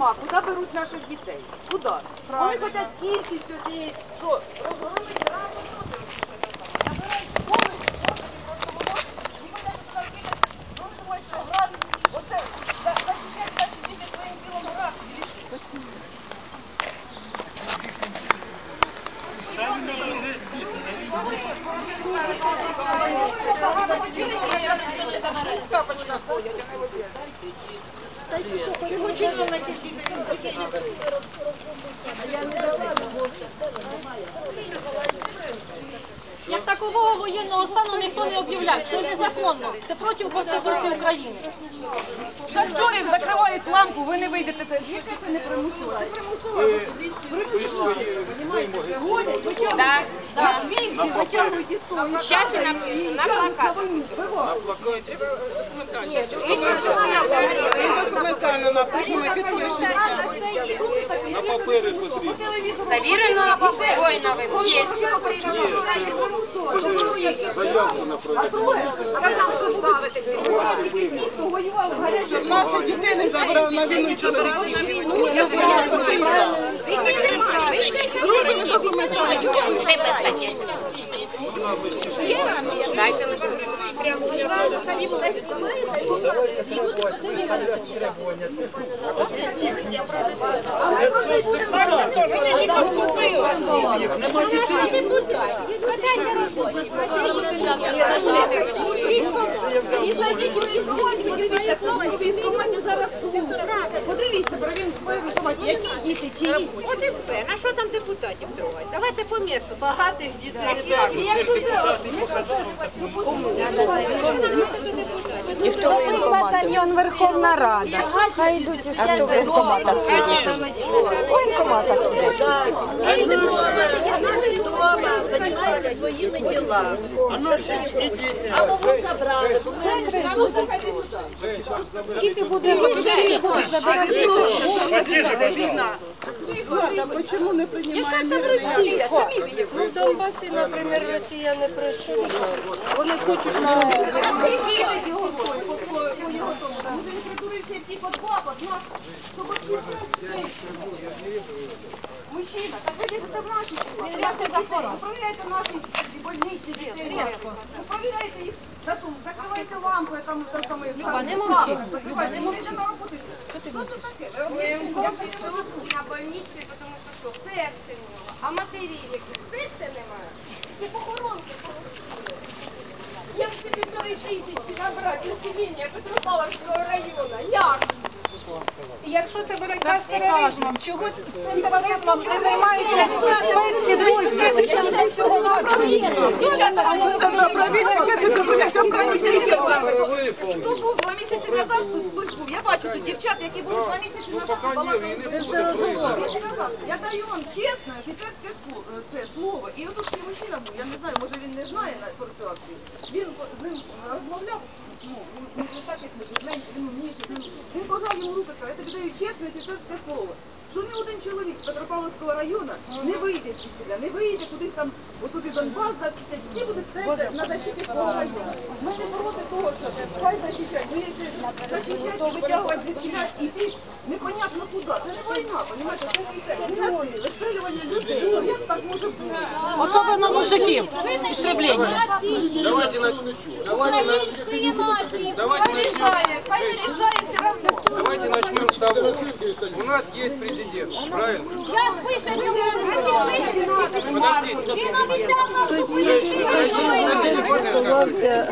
нема, куди беруть наших дітей? Куди? Вони хочуть кількістю цієї, що розгромить раду, Як такового воєнного стану ніхто не об'являє. Це незаконно. Це проти Конституції України. Шахтарів закривають лампу, ви не вийдете. Яке це не примусово? Це примусово. Примусово. Понімаєте? Гонять, витягують. Вівці витягують того. Щас я напишу на плакат. Документально напишемо і підпишемо. На папери потрібно. Завірено воїновим. Є. Заявку на проведення. Хто воював в Наші дітей не забрав на війну. Де писати? Дайте лист. От і все. На що там депутатів трогають? Давайте по місту. Багатих дітей. І якщо це Батальйон Верховна Рада. Хай йдуть у хто в воєнкоматах сидять. В воєнкоматах сидять. Скільки буде скільки буде забирати? Війна. Влада, чому не приймаємо? Росія, самі видите. Ну, в Донбасі, наприклад, Росія не прийшла. Вони хочуть на Мужчина, так ви їдете в наші села. Ви Провіряйте наші больничні дітей. Ви Провіряйте їх. Тату, закривайте лампи, там там саме. Люба, не мовчи. Люба, не мовчи. на роботу. Що тут таке? Ви На больничний, тому що що? Серце нього. А матері, які серця немає, і похоронки получили. Як це півтори тисячі набрати населення Петропавловського району? Як? Якщо це боротьба з тероризмом, чого з цим тероризмом не? Чим це цього навчені? Хто був два місяці назад, хтось був. Я бачу тут дівчат, які були два місяці назад. балакали. Це все розговор. Я даю вам чесне, офіцерське е, це слово. І отут мужчина був, я не знаю, може він не знає на- про цю акцію. Він з ним розмовляв, ну, не так, як ми він Він йому руку, я тобі даю чесне офіцерське слово. Що ні один чоловік з Петропавловського району не вийде звідси, не вийде кудись там, отуди Донбас захистять, всі будуть стояти на защиті свого району. Ми не проти того, що хай захищають, ну якщо захищати, витягувати звідки іти непонятно куди. Це не війна, понімаєте, це не це. Це розстрілювання людей. Ну, Як так може бути? Особливо мужиків. Істреблення. Давайте начнем. Давайте начнем. Давайте начнем. Давайте начнем с того. У нас есть президент, правильно? Пише йому. Подождите. Що Женщина, подождите, можно я скажу?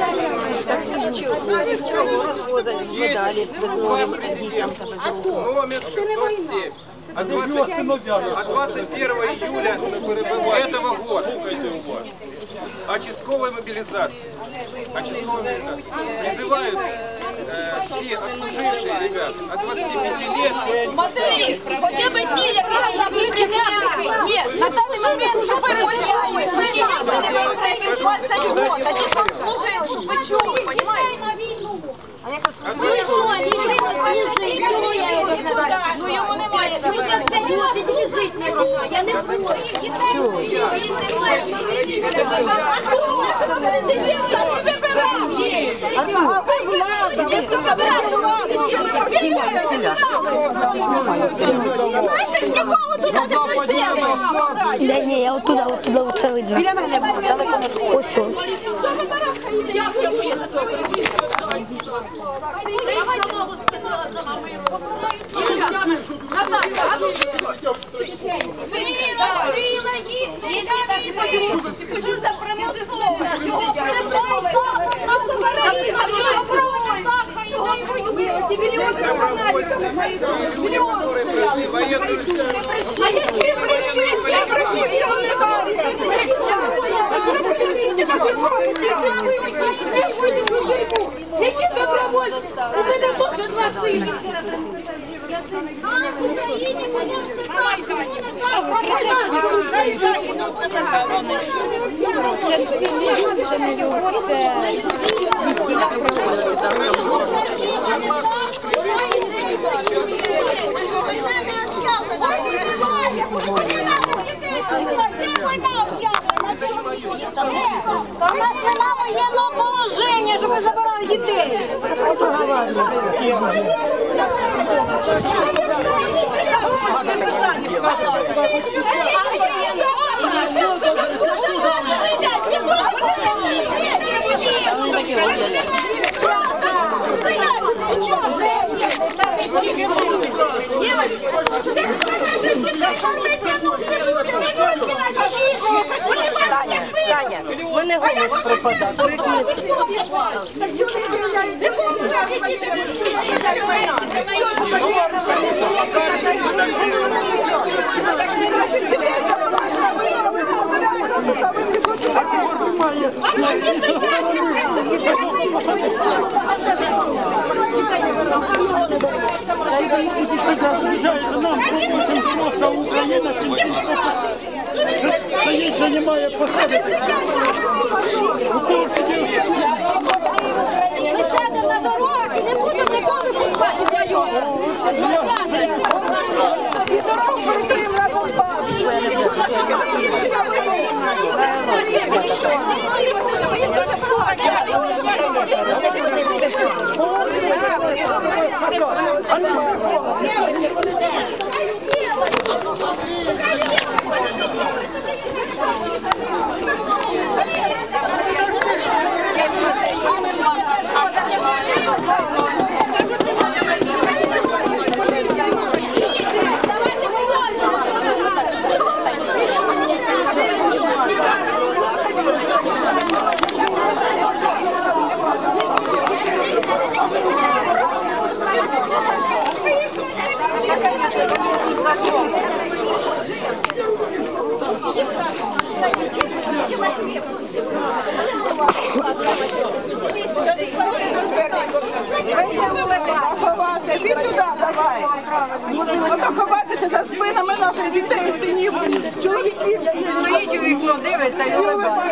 Есть указ президента номер 107 от 20 от 21 июля этого года о частковой мобилизации. О частковой мобилизации. Призываются э, все отслужившие ребята от 25 лет Матері, хоча б ті, які приділяли. Ні, на даний момент, щоб ви почули, що ті діти не працюють 20 років, Я не пустили. Да я оттуда, оттуда лучше видно. Ось. Мільйони журналістів мої мільйони стояли. Военную А які прийшли? Я прийшли, я не Які добровольці? У мене теж два сини. А в Україні мене все Та в нас нема воєнного положення, щоб ви забирали дітей. Мене голос пропадав. Нам пропустим що Україна стоїть, займає посади. Ми сядемо на дорогах і не будемо нікого пускати в район. Ховайся, дітей, синів, чоловіків. Стоїть у вікно, дивиться і улибається.